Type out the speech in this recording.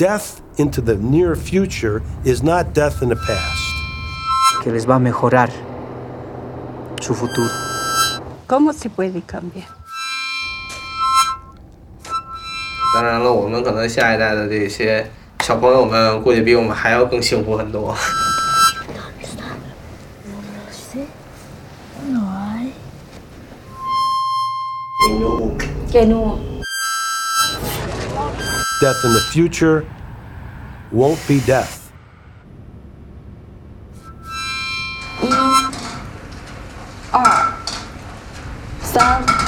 death into the near future is not death in the past. que les va a mejorar su futuro. ¿Cómo se puede cambiar? 当然了，我们可能下一代的这些小朋友们，估计比我们还要更幸福很多。 Death in the future won't be death. 三、四。